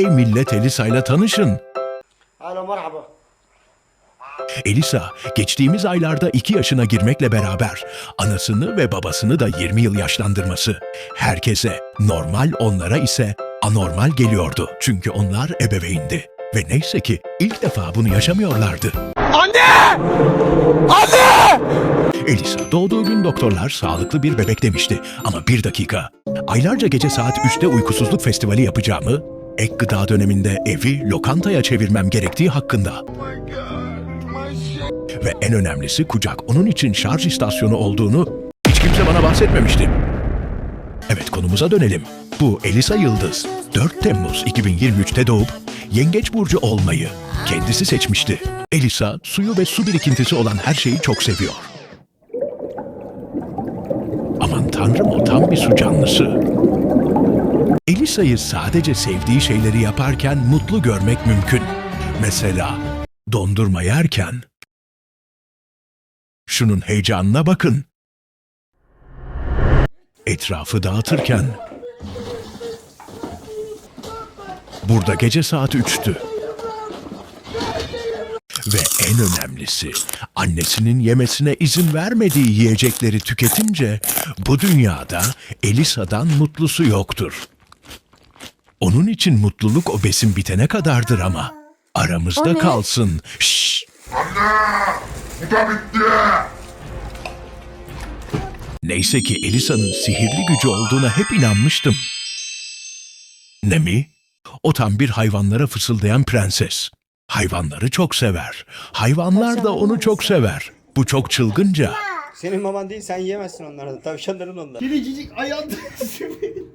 Hey millet Elisa'yla tanışın. Alo merhaba. Elisa geçtiğimiz aylarda 2 yaşına girmekle beraber anasını ve babasını da 20 yıl yaşlandırması herkese normal onlara ise anormal geliyordu. Çünkü onlar ebeveyndi. Ve neyse ki ilk defa bunu yaşamıyorlardı. Anne! Anne! Elisa doğduğu gün doktorlar sağlıklı bir bebek demişti. Ama bir dakika. Aylarca gece saat 3'te uykusuzluk festivali yapacağımı, ek gıda döneminde evi lokantaya çevirmem gerektiği hakkında ve en önemlisi kucak onun için şarj istasyonu olduğunu hiç kimse bana bahsetmemişti. Evet konumuza dönelim. Bu Elisa Yıldız 4 Temmuz 2023'te doğup Yengeç Burcu olmayı kendisi seçmişti. Elisa suyu ve su birikintisi olan her şeyi çok seviyor. Aman tanrım o tam bir su canlısı. Elisa'yı sadece sevdiği şeyleri yaparken mutlu görmek mümkün. Mesela dondurma yerken Şunun heyecanına bakın. Etrafı dağıtırken Burada gece saat 3'tü. Ve en önemlisi annesinin yemesine izin vermediği yiyecekleri tüketince bu dünyada Elisa'dan mutlusu yoktur. Onun için mutluluk o besin bitene kadardır ama aramızda ne? kalsın. Şşş! Neyse ki Elisa'nın sihirli gücü olduğuna hep inanmıştım. Ne mi? O tam bir hayvanlara fısıldayan prenses. Hayvanları çok sever. Hayvanlar da onu çok sever. Bu çok çılgınca. Senin baban değil sen yiyemezsin onları. Tavşanların onlar. Kedicik ayağında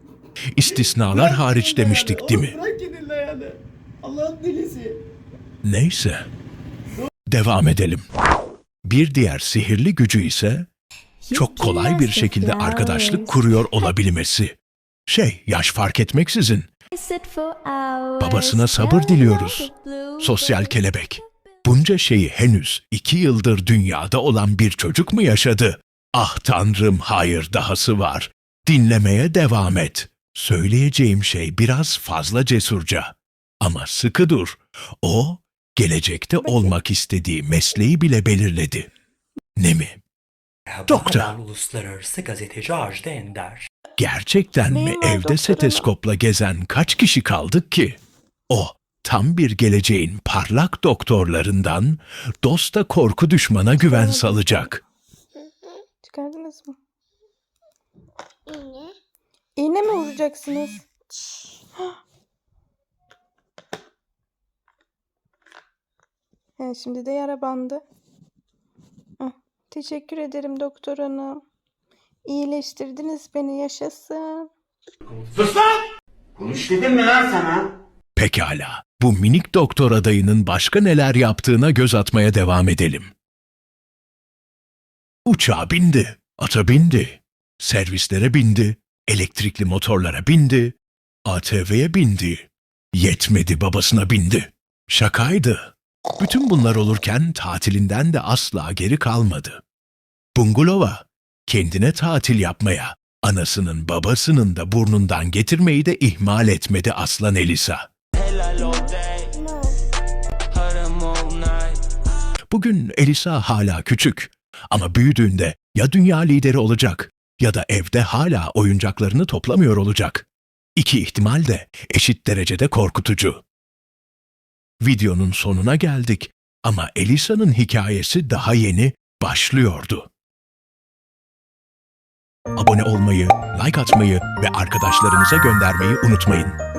İstisnalar hariç demiştik değil mi? Allah'ın delisi. Neyse. Devam edelim. Bir diğer sihirli gücü ise çok kolay bir şekilde arkadaşlık kuruyor olabilmesi. Şey, yaş fark etmeksizin. Babasına sabır diliyoruz. Sosyal kelebek. Bunca şeyi henüz iki yıldır dünyada olan bir çocuk mu yaşadı? Ah tanrım hayır dahası var. Dinlemeye devam et. Söyleyeceğim şey biraz fazla cesurca. Ama sıkı dur. O, gelecekte olmak istediği mesleği bile belirledi. Ne mi? Doktor. Uluslararası gazeteci Ajda Ender. Gerçekten mi Memur evde doktoruna. steteskopla gezen kaç kişi kaldık ki? O tam bir geleceğin parlak doktorlarından dosta korku düşmana güven salacak. Çıkardınız mı? İğne. Vuracaksınız? He, şimdi de yara bandı. Ah, teşekkür ederim doktor hanım. İyileştirdiniz beni yaşasın. Konuş dedim mi lan sana? Pekala, bu minik doktor adayının başka neler yaptığına göz atmaya devam edelim. Uçağa bindi, ata bindi, servislere bindi, elektrikli motorlara bindi, ATV'ye bindi. Yetmedi babasına bindi. Şakaydı. Bütün bunlar olurken tatilinden de asla geri kalmadı. Bungalova, kendine tatil yapmaya, anasının babasının da burnundan getirmeyi de ihmal etmedi aslan Elisa. Bugün Elisa hala küçük ama büyüdüğünde ya dünya lideri olacak ya da evde hala oyuncaklarını toplamıyor olacak. İki ihtimal de eşit derecede korkutucu. Videonun sonuna geldik ama Elisa'nın hikayesi daha yeni başlıyordu. Abone olmayı, like atmayı ve arkadaşlarınıza göndermeyi unutmayın.